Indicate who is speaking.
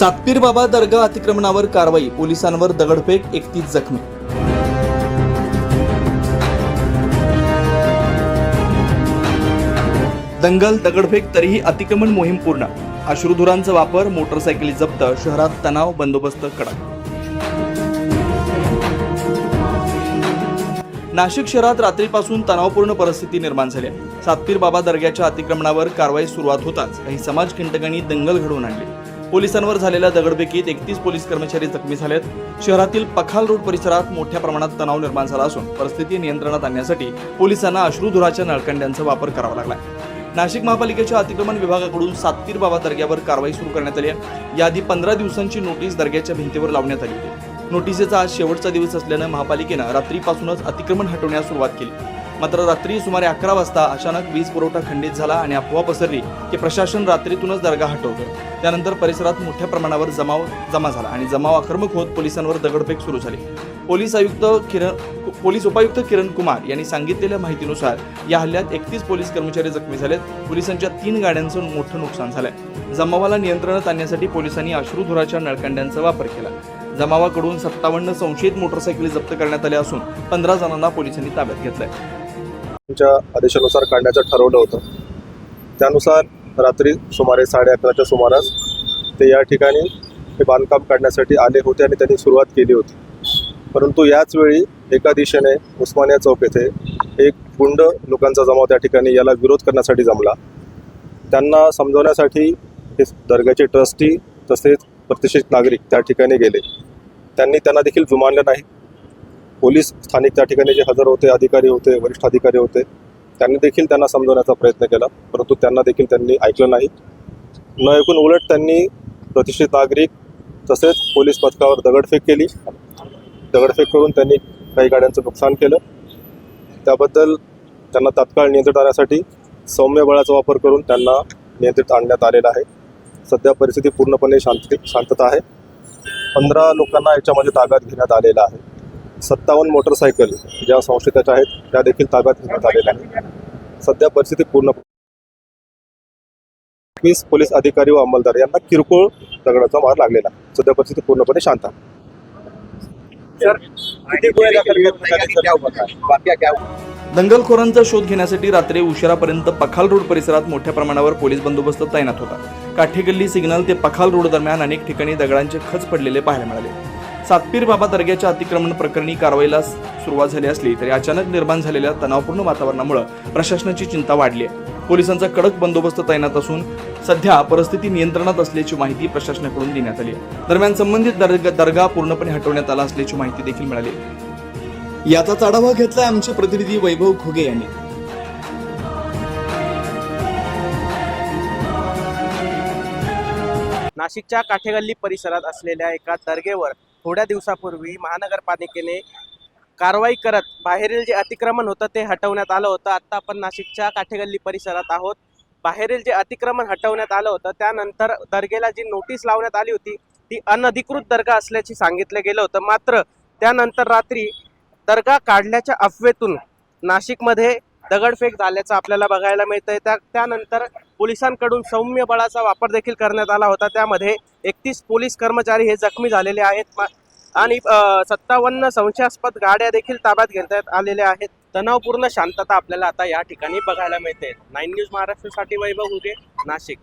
Speaker 1: सातपीर बाबा दर्गा अतिक्रमणावर कारवाई पोलिसांवर दगडफेक एकतीस जखमी. दंगल दगडफेक तरीही अतिक्रमण मोहीम पूर्ण. अश्रुधुरांचा वापर मोटरसायकली जप्त शहरात तणाव बंदोबस्त कडक. नाशिक शहरात रात्रीपासून तणावपूर्ण परिस्थिती निर्माण झाली सातपीर बाबा दर्ग्याच्या अतिक्रमणावर कारवाई सुरुवात होताच. काही समाजकंटकांनी दंगल घडवून आणली. पोलिसांवर झालेल्या दगडफेकीत एकतीस पोलीस कर्मचारी जखमी झालेत. शहरातील पखाल रोड परिसरात मोठ्या प्रमाणात तणाव निर्माण झाला असून परिस्थिती नियंत्रणात आणण्यासाठी पोलिसांना अश्रुधुराच्या नळकंड्यांचा वापर करावा लागला नाशिक महापालिकेच्या अतिक्रमण विभागाकडून साततीर बाबा दर्ग्यावर कारवाई सुरू करण्यात आली आहे. याआधी पंधरा दिवसांची नोटीस दर्ग्याच्या भिंतीवर लावण्यात आली होती. नोटिसेचा आज शेवटचा दिवस असल्यानं महापालिकेनं रात्रीपासूनच अतिक्रमण हटवण्यास सुरुवात केली. मात्र रात्री सुमारे अकरा वाजता अचानक वीज पुरवठा खंडित झाला आणि अफवा पसरली की प्रशासन रात्रीतूनच दर्गा हटवतो. त्यानंतर परिसरात मोठ्या प्रमाणावर जमाव जमा झाला आणि जमाव आक्रमक होत पोलिसांवर दगडफेक सुरू झाली. पोलीस आयुक्त किरण पोलीस उपायुक्त किरण कुमार यांनी सांगितलेल्या माहितीनुसार या हल्ल्यात एकतीस पोलीस कर्मचारी जखमी झालेत. पोलिसांच्या तीन गाड्यांचं मोठं नुकसान झालंय. जमावाला नियंत्रणात आणण्यासाठी पोलिसांनी अश्रुधुराच्या नळकांड्यांचा वापर केला. जमावाकडून सत्तावन्न संशयित मोटरसायकली जप्त करण्यात आल्या असून पंधरा जणांना पोलिसांनी ताब्यात घेतलंय.
Speaker 2: च्या आदेशानुसार काढण्याचं ठरवलं होतं. त्यानुसार रात्री सुमारे साडे अकराच्या सुमारास ते या ठिकाणी हे बांधकाम काढण्यासाठी आले होते आणि त्यांनी सुरुवात केली होती. परंतु याच वेळी एका दिशेने उस्मानिया चौक येथे एक गुंड लोकांचा जमाव त्या ठिकाणी याला विरोध करण्यासाठी जमला. त्यांना समजवण्यासाठी हे दर्ग्याचे ट्रस्टी तसेच प्रतिष्ठित नागरिक त्या ठिकाणी गेले. त्यांनी त्यांना देखील जुमानलं नाही. पोलीस स्थानिक त्या ठिकाणी जे हजर होते अधिकारी होते वरिष्ठ अधिकारी होते त्यांनी देखील त्यांना समजवण्याचा प्रयत्न केला. परंतु त्यांना देखील त्यांनी ऐकलं नाही. न ऐकून उलट त्यांनी प्रतिष्ठित नागरिक तसेच पोलीस पथकावर दगडफेक केली. दगडफेक करून त्यांनी काही गाड्यांचं नुकसान केलं. त्याबद्दल त्यांना तात्काळ नियंत्रित आणण्यासाठी सौम्य बळाचा वापर करून त्यांना नियंत्रित आणण्यात आलेला आहे. सध्या परिस्थिती पूर्णपणे शांत शांतता आहे. पंधरा लोकांना याच्यामध्ये ताब्यात घेण्यात आलेला आहे. सत्तावन्न मोटरसायकल ज्या संशयिताच्या आहेत त्या देखील ताब्यात घेण्यात आलेल्या आहेत. सध्या परिस्थिती पूर्ण वीस पोलीस अधिकारी व अंमलदार यांना किरकोळ दगडाचा मार लागलेला. सध्या परिस्थिती पूर्णपणे शांत आहे.
Speaker 1: दंगलखोरांचा शोध घेण्यासाठी रात्री उशिरापर्यंत पखाल रोड परिसरात मोठ्या प्रमाणावर पोलीस बंदोबस्त तैनात होता. काठेगल्ली सिग्नल ते पखाल रोड दरम्यान अनेक ठिकाणी दगडांचे खच पडलेले पाहायला मिळाले. सातपीर बाबा दर्ग्याच्या अतिक्रमण प्रकरणी कारवाईला सुरुवात झाली असली तरी अचानक निर्माण झालेल्या तणावपूर्ण वातावरणामुळे प्रशासनाची चिंता वाढली आहे. पोलिसांचा कडक बंदोबस्त तैनात असून सध्या परिस्थिती नियंत्रणात असल्याची माहिती प्रशासनाकडून देण्यात आली दरम्यान संबंधित दर्ग- दर्गा पूर्णपणे हटवण्यात आला असल्याची माहिती देखील मिळाली याचाच आढावा घेतलाय आमचे प्रतिनिधी वैभव घुगे यांनी.
Speaker 3: नाशिकच्या काठेगल्ली परिसरात असलेल्या एका दर्गेवर थोड्या दिवसापूर्वी महानगरपालिकेने कारवाई करत बाहेरील जे अतिक्रमण होतं ते हटवण्यात आलं होतं. आत्ता आपण नाशिकच्या काठेगल्ली परिसरात आहोत. बाहेरील जे अतिक्रमण हटवण्यात आलं होतं त्यानंतर दर्गेला जी नोटीस लावण्यात आली होती ती अनधिकृत दर्गा असल्याची सांगितलं गेलं होतं. मात्र त्यानंतर रात्री दर्गा काढल्याच्या अफवेतून नाशिकमध्ये दगडफेक झाल्याचं आपल्याला बघायला मिळतंय. त्या त्यानंतर पोलिसांकडून सौम्य बळाचा वापर देखील करण्यात आला होता. त्यामध्ये एकतीस पोलीस कर्मचारी हे जखमी झालेले आहेत. आणि सत्तावन्न संशयास्पद गाड्या देखील ताब्यात घेण्यात आलेल्या आहेत. तणावपूर्ण शांतता आपल्याला आता या ठिकाणी बघायला मिळते. नाईन न्यूज महाराष्ट्रासाठी वैभव उगे नाशिक.